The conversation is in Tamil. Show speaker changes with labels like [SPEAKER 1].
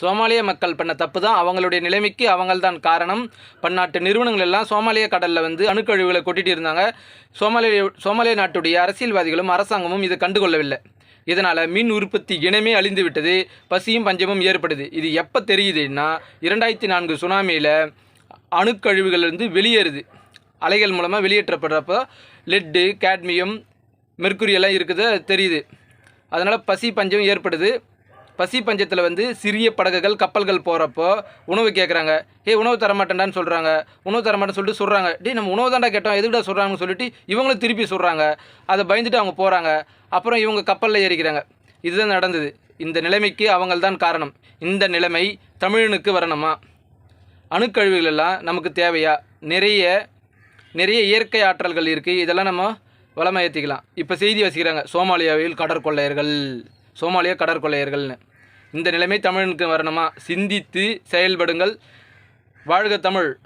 [SPEAKER 1] சோமாலிய மக்கள் பண்ண தப்பு தான். அவங்களுடைய நிலைமைக்கு அவங்கள்தான் காரணம். பன்னாட்டு நிறுவனங்கள் எல்லாம் சோமாலிய கடலில் வந்து அணுக்கழிவுகளை கொட்டிட்டு இருந்தாங்க. சோமாலிய சோமாலிய நாட்டுடைய அரசியல்வாதிகளும் அரசாங்கமும் இதை கண்டுகொள்ளவில்லை. இதனால் மின் உற்பத்தி இனமே அழிந்து விட்டது. பசியும் பஞ்சமும் ஏற்படுது. இது எப்போ தெரியுதுன்னா இரண்டாயிரத்தி நான்கு சுனாமியில் அணுக்கழிவுகள்லேருந்து வெளியேறுது. அலைகள் மூலமாக வெளியேற்றப்படுறப்போ லெட்டு கேட்மியம் மெர்க்குரியெல்லாம் இருக்குது தெரியுது. அதனால் பசி பஞ்சம் ஏற்படுது. பசி பஞ்சத்தில் வந்து சிறிய படகுகள் கப்பல்கள் போகிறப்போ உணவு கேட்குறாங்க ஏ உணவு தரமாட்டேன்டான்னு சொல்கிறாங்க உணவு தரமாட்டேன்னு சொல்லிட்டு சொல்கிறாங்க டே நம்ம உணவு தாண்டா கேட்டோம். எதுவிட சொல்கிறாங்கன்னு சொல்லிட்டு இவங்களும் திருப்பி சொல்கிறாங்க அதை பயந்துட்டு அவங்க போகிறாங்க அப்புறம் இவங்க கப்பலில் ஏறிக்கிறாங்க. இதுதான் நடந்தது. இந்த நிலைமைக்கு அவங்கள்தான் காரணம். இந்த நிலைமை தமிழனுக்கு வரணுமா? அணுக்கழிவுகள் எல்லாம் நமக்கு தேவையா? நிறைய நிறைய இயற்கை ஆற்றல்கள் இருக்குது இதெல்லாம் நம்ம வளமயத்திக்கலாம். ஏற்றிக்கலாம் இப்போ செய்தி வசிக்கிறாங்க. சோமாலியாவில் கடற்கொள்ளையர்கள். சோமாலியா கடற்கொள்ளையர்கள்னு. இந்த நிலைமை தமிழனுக்கு வரணுமா? சிந்தித்து செயல்படுங்கள். வாழ்க தமிழ்.